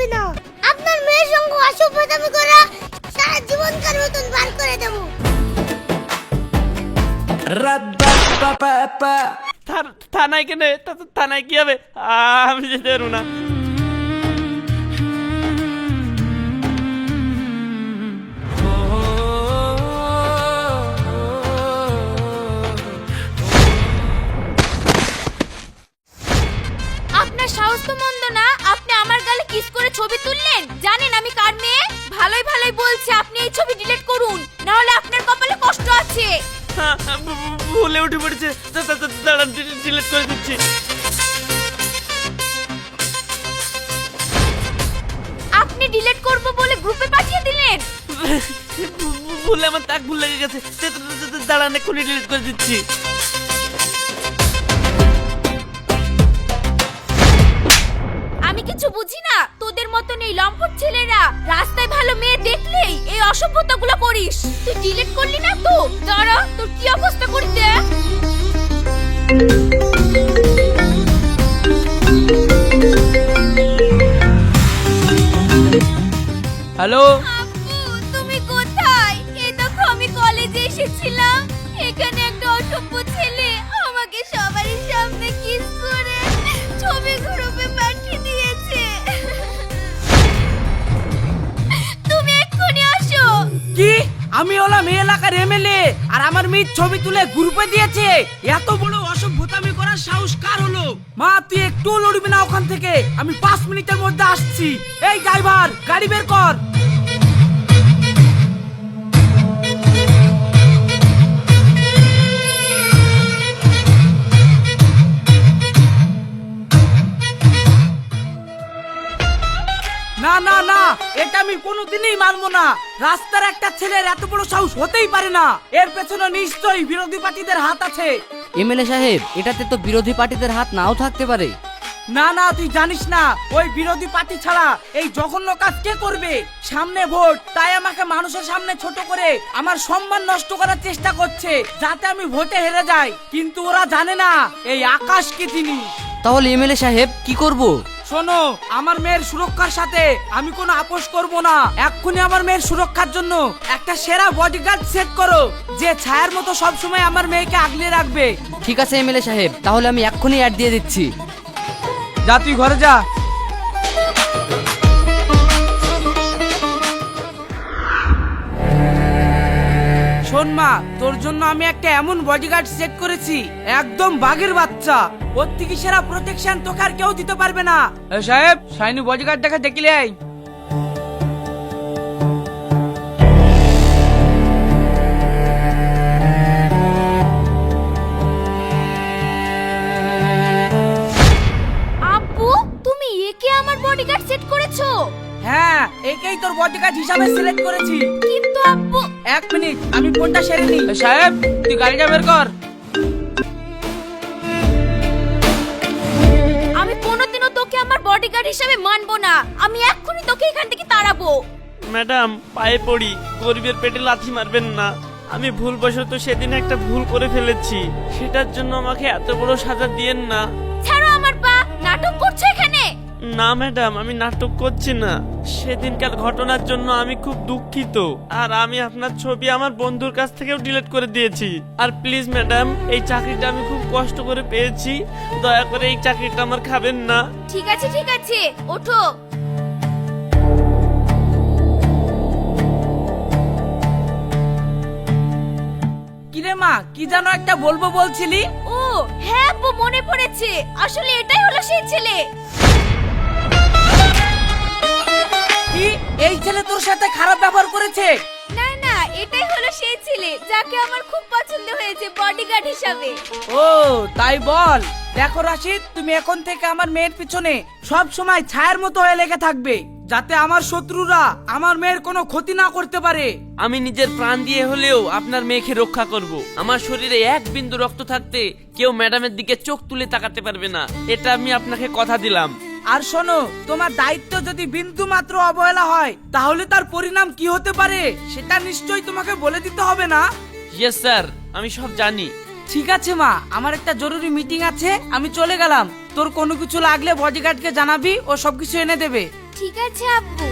হবে না। আপনার মেয়ের সঙ্গে অসভ্যতামি করা সারা জীবনকার মতন বার করে দেব। থানায় কেন থানায় কি হবে? আমি যেতে পারব না। আপনার সাহস তো মন্দ না? ছবি তুললেন? জানেন আমি কার মেয়ে? ভালোই ভালোই বলছে। আপনি এই ছবি ডিলিট করুন না হলে আপনার কপালে কষ্ট আছে। ভুলে উঠে পড়েছে। দাঁড়ান ডিলিট করে দিচ্ছি। আপনি ডিলিট করব বলে গ্রুপে পাঠিয়ে দিলেন? ভুলে আমার তাক ভুল লেগে গেছে। দাঁড়ান এক্ষুনি ডিলিট করে দিচ্ছি। আমি কিছু বুঝি অসভ্যতাগুলো করিস। তুই ডিলিট করলি না তো? দাঁড়া তোর কি অবস্থা করতে হ্যালো? তুমি কোথায়? এই দেখো আমি কলেজে এসেছিলাম। এখানে একটা অসভ্য আমি হলাম এই এলাকার এমএলএ, আর আমার মেয়ের ছবি তুলে গ্রুপে দিয়েছে। এত বড় অসভ্যতামি করার সাহস কার হলো? মা, তুই একটু লড়বি না ওখান থেকে। আমি পাঁচ মিনিটের মধ্যে আসছি। এই ড্রাইভার, গাড়ি বের কর। না না না এটা আমি কোনোদিনই মানবো না। রাস্তার একটা ছেলের এত বড় সাহস হতেই পারে না। এর পেছনে নিশ্চয়ই বিরোধী পার্টিদের হাত আছে। এমএলএ সাহেব এটাতে তো বিরোধী পার্টিদের হাত নাও থাকতে পারে। না না তুই জানিস না ওই বিরোধী পার্টি ছাড়া এই জঘন্য কাজ কে করবে? সামনে ভোট তাই আমাকে মানুষের সামনে ছোট করে আমার সম্মান নষ্ট করার চেষ্টা করছে যাতে আমি ভোটে হেরে যাই। কিন্তু ওরা জানে না এই আকাশ কি তিনি তাহলে এমএলএ সাহেব কি করব? শোনো আমার মেয়ের সুরক্ষার সাথে আমি কোনো আপোষ করব না। এক্ষুনি আমার মেয়ের সুরক্ষার জন্য একটা সেরা বডিগার্ড সেট করো যে ছায়ার মতো সবসময় আমার মেয়েকে আগলে রাখবে। ঠিক আছে এমএলএ সাহেব তাহলে আমি এক্ষুনি অ্যাড দিয়ে দিচ্ছি। যা তুই ঘরে যা। শোন মা তোর জন্য আমি একটা এমন বডিগার্ড সেট করেছি একদম বাঘের বাচ্চা। ওর থেকে সেরা প্রোটেকশন তোকে আর কেউ দিতে পারবে না। সাহেব শাইনি বডিগার্ডটাকে দেখলে আই? আব্বু তুমি একে আমার বডিগার্ড সেট করেছ? হ্যাঁ একেই তোর বডিগার্ড হিসাবে সিলেক্ট করেছি। কিন্তু আব্বু এক মিনিট আমি ফোনটা সেরে নিই। সাহেব তুই গাড়িটা বের কর। বডিগার্ড হিসেবে মানবো না। আমি এক্ষুনি তোকে এখান থেকে তাড়াবো। ম্যাডাম পায়ে পড়ি। গরিবের পেটে লাথি মারবেন না। আমি ভুলবশত সেদিন একটা ভুল করে ফেলেছি। সেটার জন্য আমাকে এত বড় সাজা দিয়েন না। ছাড়ো আমার পা। নাটক করছ এখানে? না ম্যাডাম আমি নাটক করছি না। সেদিনকার ঘটনার জন্য আমি খুব দুঃখিত। আর আমি আপনার ছবি আমার বন্ধুর কাছ থেকেও ডিলিট করে দিয়েছি। আর প্লিজ ম্যাডাম এই চাকরিটা আমি খুব কষ্ট করে পেয়েছি দয়া করে এই চাকরিটা আমার খাবেন না। ঠিক আছে ঠিক আছে ওঠো। কিরে মা কি যেন একটা বলব বলছিলি? ও হ্যাঁ আব্বু মনে পড়েছে। আসলে এটাই হলো সেই ছেলে। কি? এই ছেলে তোর সাথে খারাপ ব্যবহার করেছে? এটাই হলো সেই ছেলে যাকে আমার খুব পছন্দ হয়েছে বডিগার্ড হিসাবে। ও তাই বল। দেখো রাশিদ তুমি এখন থেকে আমার মেয়ের পিছনে সব সময় ছায়ার মতো হয়ে লেগে থাকবে যাতে আমার শত্রুরা আমার মেয়ের কোনো ক্ষতি না করতে পারে। আমি নিজের প্রাণ দিয়ে হলেও আপনার মেয়েকে রক্ষা করব। আমার শরীরে এক বিন্দু রক্ত থাকতে কেউ ম্যাডামের দিকে চোখ তুলে তাকাতে পারবে না এটা আমি আপনাকে কথা দিলাম। আর শোনো তোমার দায়িত্ব যদি বিন্দু মাত্র অবহেলা হয় তাহলে তার পরিণাম কি হতে পারে? সেটা নিশ্চয়ই তোমাকে বলে দিতে হবে না? ইয়েস স্যার আমি সব জানি। ঠিক আছে মা। আমার একটা জরুরি মিটিং আছে আমি চলে গেলাম। তোর কোনো কিছু লাগলে বডিগার্ডকে জানাবি ও সবকিছু এনে দেবে। ঠিক আছে আব্বু।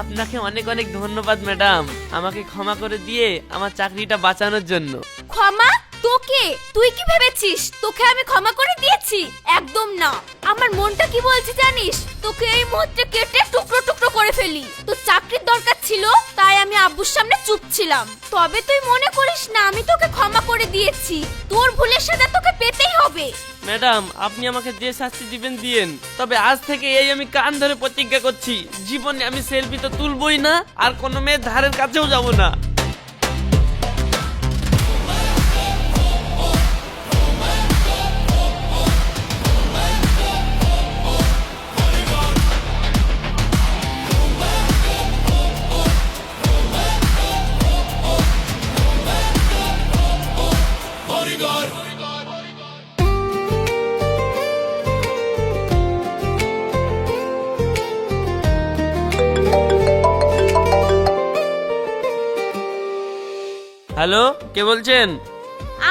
আপনাকে অনেক অনেক ধন্যবাদ ম্যাডাম। আমাকে ক্ষমা করে দিয়ে আমার চাকরিটা বাঁচানোর জন্য। ক্ষমা? তোকে? তুই কি ভেবেছিস? তোকে আমি ক্ষমা করে দিয়েছি? একদম না। আমার মনটা কি বলছে জানিস? তোকে এই মুহূর্তে কেটে টুকরো টুকরো করে ফেলি। তো চাকরির দরকার ছিল, তাই আমি আব্বুর সামনে চুপ ছিলাম। তবে তুই মনে করিস না, আমি তোকে ক্ষমা করে দিয়েছি। তোর ভুলের সাথে তোকে পেতেই হবে। ম্যাডাম, আপনি আমাকে যে শাস্তি দিবেন, দিয়েন। তবে আজ থেকে এই আমি কান ধরে প্রতিজ্ঞা করছি, জীবনে আমি সেলফি তো তুলবই না, আর কোনো মেয়ের ধারের কাছেও যাব না। হ্যালো কে বলছেন?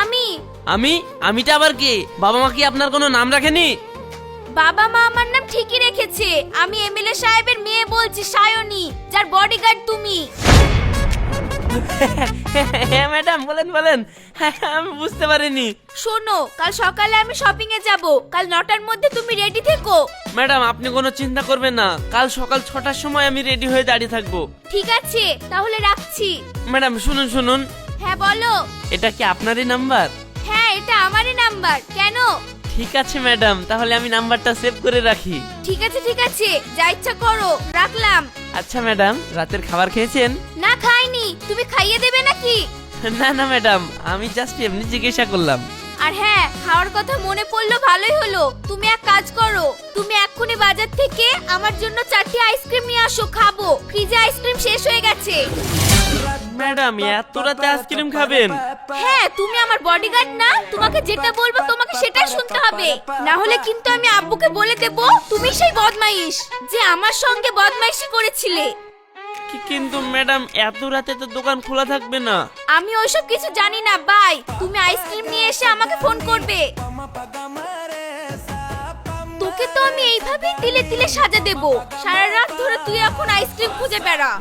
আমি। আমি? আমিটা আবার কে? বাবা মা কি আপনার কোনো নাম রাখেনি? বাবা মা আমার নাম ঠিকই রেখেছে। আমি এমএলএ সাহেবের মেয়ে বলছি সায়নী যার বডিগার্ড তুমি। হ্যাঁ ম্যাডাম বলেন বলেন। হ্যাঁ, আমি বুঝতে পারিনি। শোনো কাল সকালে আমি শপিং এ যাব। কাল নটার মধ্যে তুমি রেডি থেকো। ম্যাডাম আপনি কোনো চিন্তা করবেন না। কাল সকাল ছটার সময় আমি রেডি হয়ে দাঁড়িয়ে থাকব। ঠিক আছে তাহলে রাখছি। ম্যাডাম শুনুন শুনুন। হ্যাঁ বলো। এটা কি আপনারই নাম্বার? হ্যাঁ এটা আমারই নাম্বার। কেন? ঠিক আছে ম্যাডাম তাহলে আমি নাম্বারটা সেভ করে রাখি। ঠিক আছে ঠিক আছে যা ইচ্ছা করো রাখলাম। আচ্ছা ম্যাডাম রাতের খাবার খেয়েছেন? না খাইনি। তুমি খাইয়ে দেবে নাকি? না না ম্যাডাম আমি জাস্ট এমনি জিজ্ঞাসা করলাম। আর হ্যাঁ খাওয়ার কথা মনে পড়ল ভালোই হলো। তুমি এক কাজ করো তুমি এক্ষুনি বাজার থেকে আমার জন্য চারটি আইসক্রিম নিয়ে আসো খাব। ফ্রিজে আইসক্রিম শেষ হয়ে গেছে। ম্যাডাম এত রাতে আইসক্রিম খাবেন? হ্যাঁ তুমি আমার বডিগার্ড না? তোমাকে যেটা বলব তোমাকে সেটাই শুনতে হবে। না হলে কিন্তু আমি আব্বুকে বলে দেব তুমি সেই বদমাইশ যে আমার সঙ্গে বদমাইশি করেছিলে। কি- কিন্তু ম্যাডাম এত রাতে তো দোকান খোলা থাকবে না। আমি ওইসব কিছু জানি না বাই তুমি আইসক্রিম নিয়ে এসে আমাকে ফোন করবে। তোকে তো আমি এইভাবেই তিলে তিলে সাজা দেব। সারা রাত ধরে তুই এখন আইসক্রিম খুঁজে বেড়া।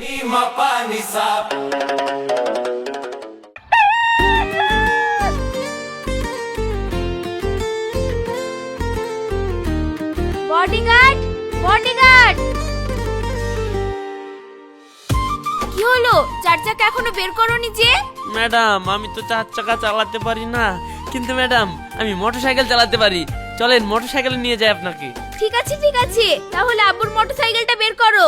Bodyguard bodyguard. কি হলো? চার চাকা এখনও বের করনি যে? ম্যাডাম, আমি তো চার চাকা চালাতে পারি না। কিন্তু ম্যাডাম, আমি মোটরসাইকেল চালাতে পারি। চলেন মোটরসাইকেল নিয়ে যাই আপনাকে। ঠিক আছে ঠিক আছে। তাহলে আব্বুর মোটরসাইকেলটা বের করো।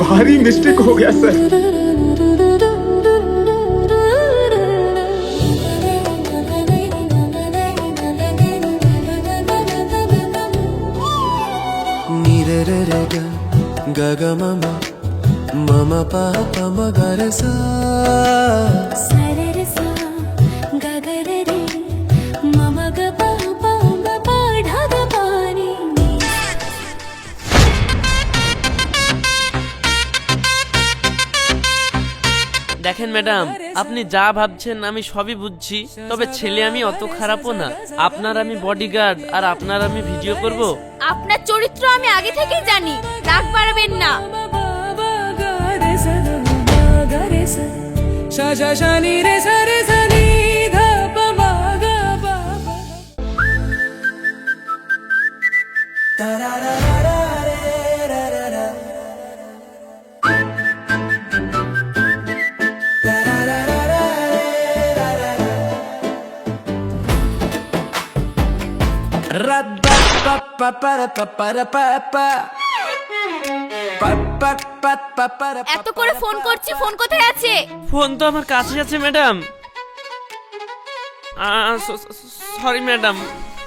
भारी मिस्टेक हो गया सर నిరరరగ గగమమ మమ పాప మగరసా দেখেন ম্যাডাম আপনি যা ভাবছেন আমি সবই বুঝছি তবে ছেলে আমি অত খারাপও না। আপনার আমি বডিগার্ড আর আপনার আমি ভিডিও করব। আপনার চরিত্র আমি আগে থেকেই জানি রাগ বাড়াবেন না। সা সা সা নি এত করে ফোন করছি ফোন কোথায় আছে? ফোন তো আমার কাছে আছে ম্যাডাম। Sorry madam.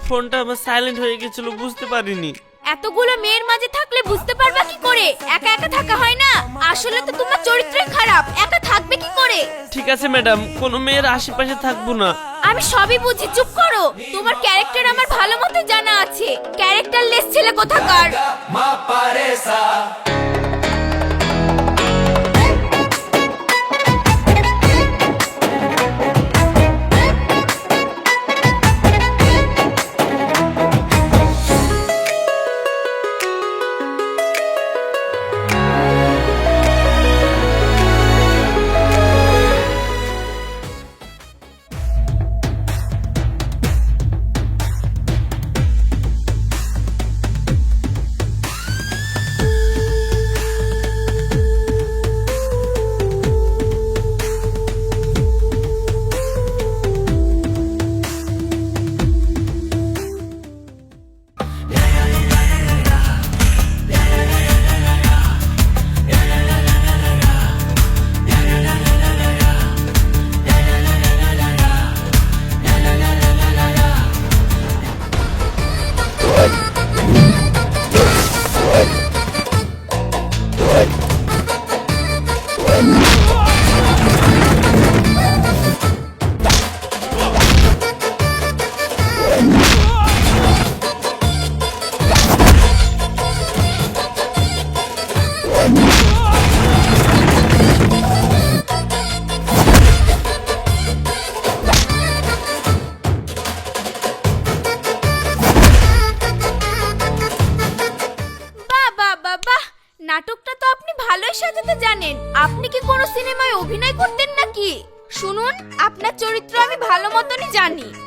ফোনটা আমার সাইলেন্ট হয়ে গেছিল বুঝতে পারিনি। এতগুলো মেয়ের মাঝে থাকলে বুঝতে পারবা কি করে? একা একা থাকা হয় না? আসলে তো তোমার চরিত্রই খারাপ একা থাকবে কি করে? ঠিক আছে ম্যাডাম। কোনো মেয়ের আশেপাশে থাকব না। আমি সবই বুঝি। চুপ করো। তোমার ক্যারেক্টার আমার ভালো মতো জানা আছে। ক্যারেক্টার লেস ছেলে কোথাকার?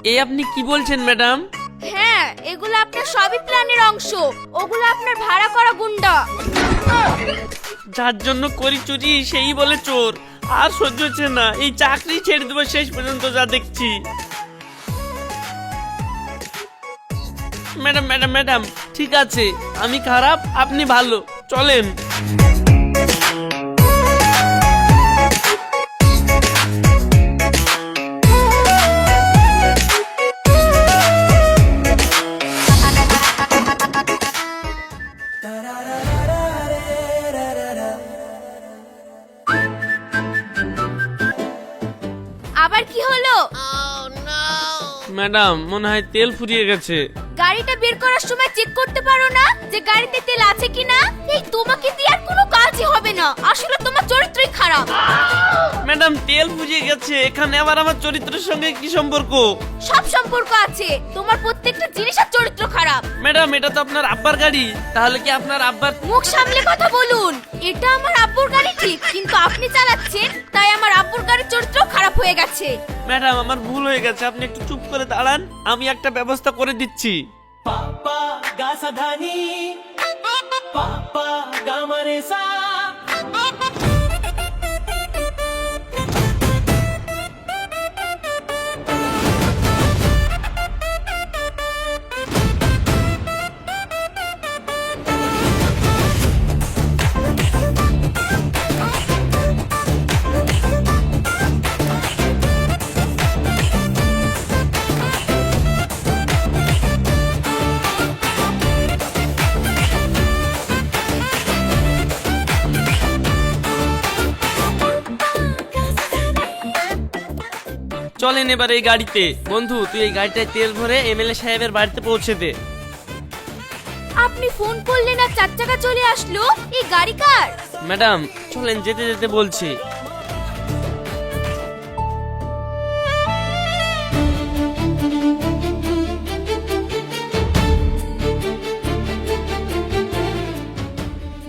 এই আপনি কি বলছেন ম্যাডাম? হ্যাঁ এগুলো আপনার সবই প্ল্যানের অংশ। ওগুলো আপনার ভাড়া করা গুন্ডা। যার জন্য করি চুরি সেই বলে চোর। আর সহ্য হচ্ছে না। এই চাকরি ছেড়ে দেবো শেষ পর্যন্ত যা দেখছি। ম্যাডাম ম্যাডাম ম্যাডাম ঠিক আছে। আমি খারাপ আপনি ভালো। চলেন। ম্যাডাম, মনে হয় তেল ফুরিয়ে গেছে। গাড়িটা বের করার সময় চেক করতে পারো না যে গাড়িতে তেল আছে কিনা। এই, তোমাকে দিয়ে আর কোনো কাজই হবে না। আসলে তোমার চরিত্রই খারাপ। ম্যাডাম তেল ফুরিয়ে গেছে। এখানে আবার আমার চরিত্রের সঙ্গে কি সম্পর্ক? সব সম্পর্ক আছে। তোমার প্রত্যেকটা জিনিসের চরিত্র খারাপ। ম্যাডাম এটা তো আপনার আব্বার গাড়ি। তাহলে কি আপনার আব্বার মুখ সামলে কথা বলুন। এটা আমার আব্বুর গাড়ি ঠিক কিন্তু আপনি চালাচ্ছেন তাই আমার আব্বুর গাড়ির চরিত্র খারাপ হয়ে গেছে। ম্যাডাম আমার ভুল হয়ে গেছে। আপনি একটু চুপ করে দাঁড়ান। আমি একটা ব্যবস্থা করে দিচ্ছি। চলেন এবার এই গাড়িতে। বন্ধু তুই এই গাড়িটায় তেল ভরে এমএলএ সাহেবের বাড়িতে পৌঁছে দে। আপনি ফোন করলেন আর চার চাকা চলে আসলো? এই গাড়ি কার? ম্যাডাম চলেন যেতে যেতে বলছি।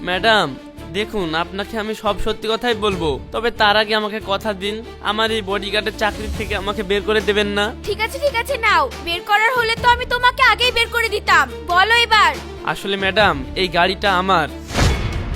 ম্যাডাম দেখুন আপনাকে আমি সব সত্যি কথাই বলব। তবে তার আগে আমাকে কথা দিন। আমার এই বডিগার্ডের চাকরি থেকে আমাকে বের করে দেবেন না। ঠিক আছে ঠিক আছে নাও। বের করার হলে তো আমি তোমাকে আগেই বের করে দিতাম। বলো এবার। আসলে ম্যাডাম এই গাড়িটা আমার।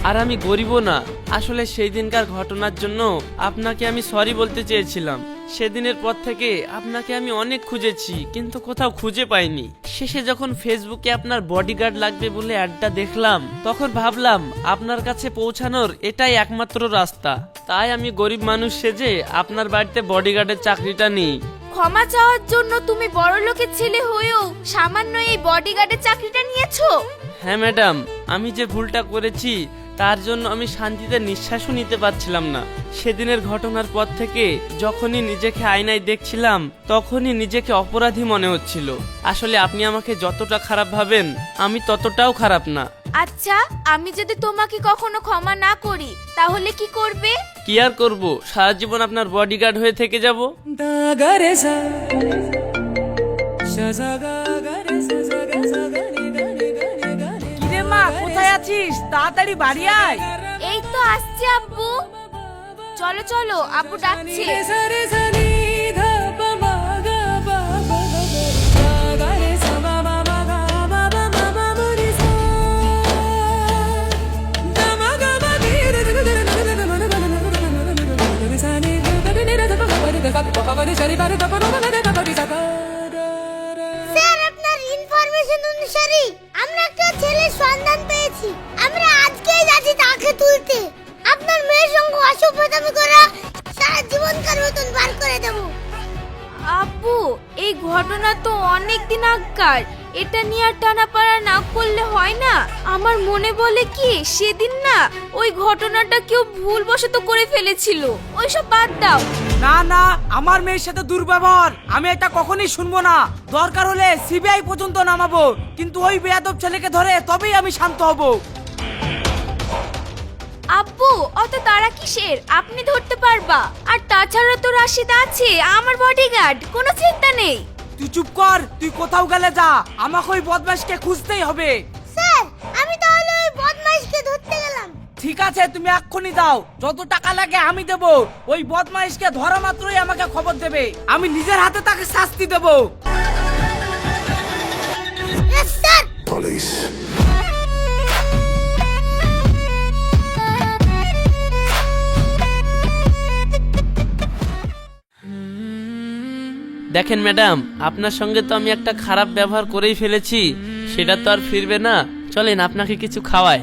আর আমি গরিব না। আসলে সেই দিনকার ঘটনার জন্য আপনাকে আমি সরি বলতে চেয়েছিলাম। সেদিনের পর থেকে আপনাকে আমি অনেক খুঁজেছি, কিন্তু কোথাও খুঁজে পাইনি। শেষে যখন ফেসবুকে আপনার বডিগার্ড লাগবে বলে অ্যাডটা দেখলাম, তখন ভাবলাম, আপনার কাছে পৌঁছানোর এটাই একমাত্র রাস্তা। তাই আমি গরিব মানুষ সেজে আপনার বাড়িতে বডিগার্ডের চাকরিটা নিই। ক্ষমা চাওয়ার জন্য তুমি বড় লোকের ছেলে হয়েও সামান্য এই বডিগার্ডের চাকরিটা নিয়েছো? হ্যাঁ ম্যাডাম আমি যে ভুলটা করেছি তার জন্য আমি শান্তিতে নিঃশ্বাসও নিতে পারছিলাম না। সেদিনের ঘটনার পর থেকে যখনই নিজেকে আয়নায় দেখছিলাম তখনই নিজেকে অপরাধী মনে হচ্ছিল। আসলে আপনি আমাকে যতটা খারাপ ভাবেন আমি ততটাও খারাপ না। আচ্ছা আমি যদি তোমাকে কখনো ক্ষমা না করি তাহলে কি করবে? কি আর করব সারা জীবন আপনার বডিগার্ড হয়ে থেকে যাব কিরে মা কোথায় আছিস তাড়াতাড়ি বাড়ি আয় এই তো আসছি আব্বু চলো চলো আব্বু ডাকছে স্যার আপনার ইনফরমেশন অনুসারে আমরা একটা ছেলের সন্ধান পেয়েছি। আমরা আজকেই যাচ্ছি তাকে তুলতে। আপনার মেয়ের সঙ্গে অসভ্যতামি করা সারা জীবনকার মতন বার করে দেবো। আব্বু এই ঘটনা তো অনেক দিন আগকার। এটা নিয়ে আর টানাপাড়া না করলে হয় না। আমার মনে বলে কি সেদিন না ওই ঘটনাটা কেউ ভুলবশত করে ফেলেছিল। ওইসব বাদ দাও। না না আমার মেয়ের সাথে দুর্ব্যবহার। আমি এটা কখনোই শুনব না। দরকার হলে সিবিআই পর্যন্ত নামাবো। কিন্তু ওই বেয়াদব ছেলেকে ধরে তবেই আমি শান্ত হব। আব্বু অত তারা কিসের? আপনি ধরতে পারবা। আর তাছাড়া তো রাশিদ আছে আমার বডিগার্ড কোনো চিন্তা নেই। তুই চুপ কর তুই কোথাও গেলে যা। আমাকে ওই বদমাসকে খুঁজতেই হবে স্যার আমি তাহলে ওই বদমাইশকে ধরতে গেলাম ঠিক আছে তুমি এক্ষুনি দাও যত টাকা লাগে আমি দেব। ওই বদমাইশকে ধরা মাত্রই আমাকে খবর দেবে। আমি নিজের হাতে তাকে শাস্তি দেব। দেখেন ম্যাডাম আপনার সঙ্গে তো আমি একটা খারাপ ব্যবহার করেই ফেলেছি। সেটা তো আর ফিরবে না। চলেন আপনাকে কিছু খাওয়ায়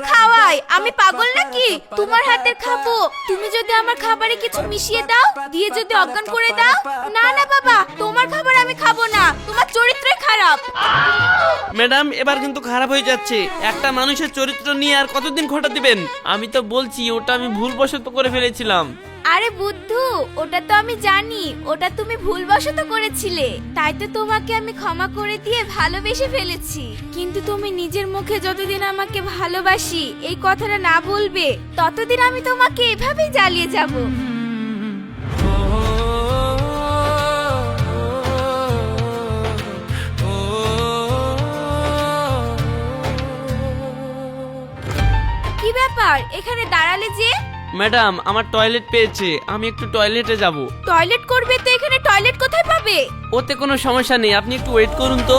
খাওয়াই, আমি পাগল নাকি? তোমার হাতের খাব। তুমি যদি আমার খাবারে কিছু মিশিয়ে দাও, দিয়ে যদি অজ্ঞান করে দাও? না না, বাবা, তোমার খাবার আমি খাব না। তোমার চরিত্রই খারাপ। ম্যাডাম, এবার কিন্তু খারাপ হয়ে যাচ্ছে। একটা মানুষের চরিত্র নিয়ে আর কতদিন ঘটা দিবেন? আমি তো বলছি, ওটা আমি ভুলবশত করে ফেলেছিলাম। আরে বুদ্ধু, ওটা তো আমি জানি। ওটা তুমি ভুলবশত করেছিলে। তাই তো তোমাকে আমি ক্ষমা করে দিয়ে ভালোবেসে ফেলেছি। কিন্তু তুমি নিজের মুখে যতদিন আমাকে ভালোবাসি, এই কথাটা না বলবে, ততদিন আমি তোমাকে এভাবেই জ্বালিয়ে যাব। কি ব্যাপার? এখানে দাঁড়ালে যে ম্যাডাম আমার টয়লেট পেয়েছে আমি একটু টয়লেটে যাব। টয়লেট করবে তো এখানে টয়লেট কোথায় পাবে? ওতে কোনো সমস্যা নেই আপনি একটু ওয়েট করুন তো।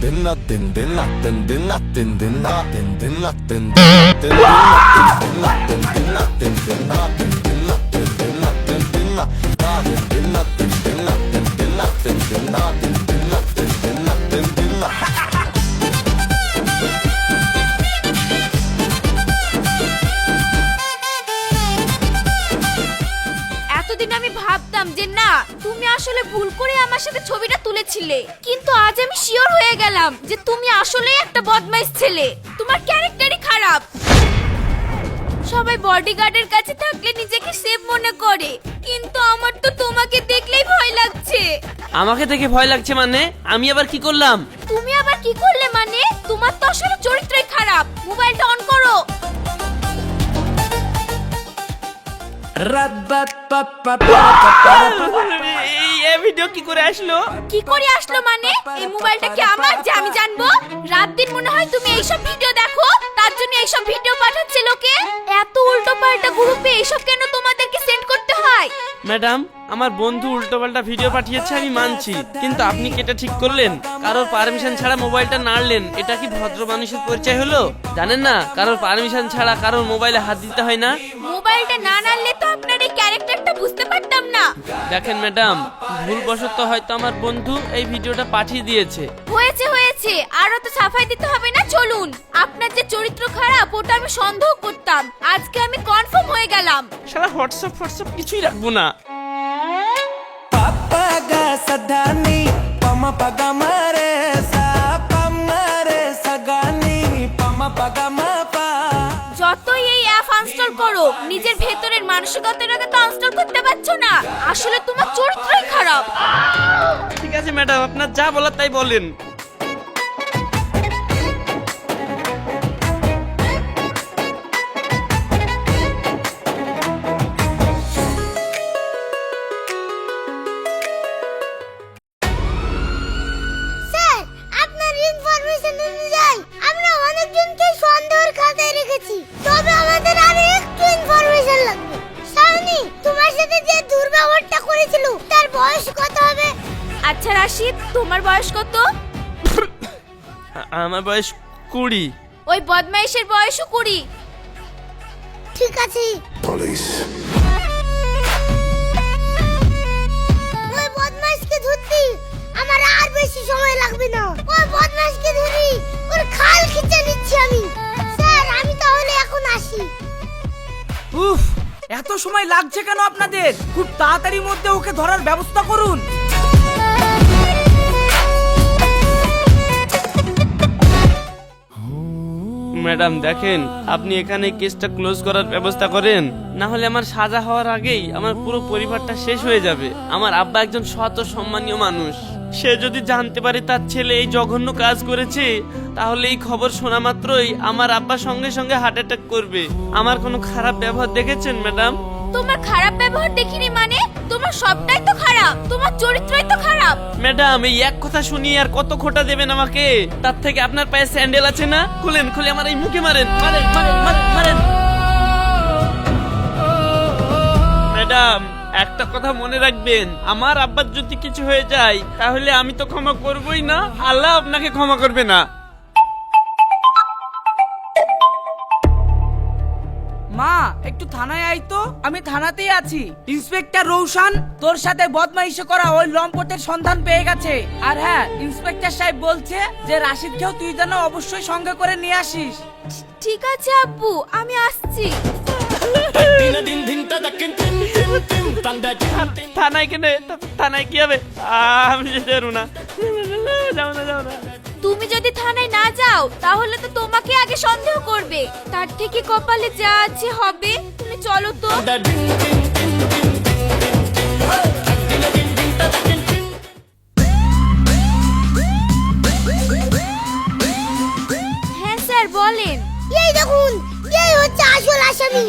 Din na din din na din din na din din na din din na din din na din din na din din na din din na din din na din din na din din na din din na din din na din din na din din na din আসলে ভুল করে আমার সাথে ছবিটা তুলেছিলে। কিন্তু আজ আমি sure হয়ে গেলাম যে তুমি আসলে একটা বদমাইশ ছেলে। তোমার ক্যারেক্টারই খারাপ। সবাই বডিগার্ডের কাছে থাকলে নিজেকে সেফ মনে করে। কিন্তু আমার তো তোমাকে দেখলেই ভয় লাগছে। আমাকে দেখে ভয় লাগছে মানে? আমি আবার কি করলাম? তুমি আবার কি করলে মানে? তোমার তো আসলে চরিত্রই খারাপ। মোবাইলটা অন করো। এই ভিডিও কি করে আসলো? কি করে আসলো মানে? এই মোবাইলটা কি আমার? যে আমি জানব? রাত দিন মনে হয় তুমি এইসব ভিডিও দেখো। তার জন্য এইসব ভিডিও পাঠাচ্ছে লোকে। এত উল্টো পাল্টা গ্রুপে এইসব কেন তোমাদেরকে সেন্ড করতে হয়? ম্যাডাম আমার বন্ধু উল্টোপাল্টা ভিডিও পাঠিয়েছে আমি মানছি। কিন্তু আপনি কি এটা ঠিক করলেন? কারোর পারমিশন ছাড়া মোবাইলটা নাড়লেন। এটা কি ভদ্র মানুষের পরিচয় হলো? জানেন না কারোর পারমিশন ছাড়া কারোর মোবাইলে হাত দিতে হয় না? মোবাইলটা না নাড়লে আপনার এই ক্যারেক্টারটা বুঝতে পারতাম না। দেখেন ম্যাডাম ভুলবশত হয়তো আমার বন্ধু এই ভিডিওটা পাঠিয়ে দিয়েছে। হয়েছে হয়েছে। আরও তো সাফাই দিতে হবে না চলুন। আপনার যে চরিত্র খারাপ ওটা আমি সন্দেহ করতাম। আজকে আমি কনফার্ম হয়ে গেলাম। সারা হোয়াটসঅ্যাপ হোয়াটসঅ্যাপ কিছুই রাখব না. যতই আনস্টল করো। নিজের ভেতরের মানসিকতাটাকে তো আনস্টল করতে পারছ না। আসলে তোমার চরিত্রই খারাপ। ঠিক আছে ম্যাডাম, আপনার যা বলার তাই বলেন। আমার বয়স কুড়ি। ওই বদমাইশের বয়সও কুড়ি। ঠিক আছে। ওই বদমাইশকে ধরতে আমার আর বেশি সময় লাগবে না। ওই বদমাইশকে ধরি ওর খাল খিচে নিচ্ছি আমি। স্যার আমি তাহলে এখন আসি। উফ এত সময় লাগছে কেন আপনাদের? খুব তাড়াতাড়ির মধ্যে ওকে ধরার ব্যবস্থা করুন। ম্যাডাম, দেখেন, আপনি এখানে কেসটা ক্লোজ করার ব্যবস্থা করেন। না হলে আমার সাজা হওয়ার আগেই আমার পুরো পরিবারটা শেষ হয়ে যাবে। আমার আব্বা একজন শত সম্মানীয় মানুষ। সে যদি জানতে পারে তার ছেলে এই জঘন্য কাজ করেছে, তাহলে এই খবর শোনা মাত্রই আমার আব্বা সঙ্গে সঙ্গে হার্ট অ্যাটাক করবে। আমার কোনো খারাপ ব্যবহার দেখেছেন, ম্যাডাম? তোমার খারাপ ব্যবহার দেখিনি মানে? তোমার সবটাই তো খারাপ, তোমার চরিত্রই তো খারাপ। ম্যাডাম, এই এক কথা শুনিয়ে আর কত খোটা দেবেন আমাকে? তার থেকে আপনার পায়ে স্যান্ডেল আছে না? খুলেন, খুলে আমার এই মুখে মারেন মারেন মারেন মারেন ম্যাডাম, একটা কথা মনে রাখবেন, আমার আব্বার যদি কিছু হয়ে যায়, তাহলে আমি তো ক্ষমা করবই না, আল্লাহ আপনাকে ক্ষমা করবে না। একটু থানায় আই তো। আমি থানাতেই আছি। ইন্সপেক্টর রৌশান তোর সাথে বদমাইশি করা ওই লম্পটের সন্ধান পেয়ে গেছে। আর হ্যাঁ ইন্সপেক্টর সাহেব বলছে যে রাশিদকেও তুই যেন অবশ্যই সঙ্গে করে নিয়ে আসিস। ঠিক আছে আব্বু আমি আসছি। থানায় কেন? থানায় কি হবে? আমি যেতে পারব না। যাও না যাও না। তুমি যদি থানায় না যাও, তাহলে তো তোমাকে আগে সন্দেহ করবে। তার থেকে কপালে যা আছে হবে, তুমি চলো তো। হ্যাঁ স্যার, বলেন। এই দেখুন, এই হচ্ছে আসল আসামি।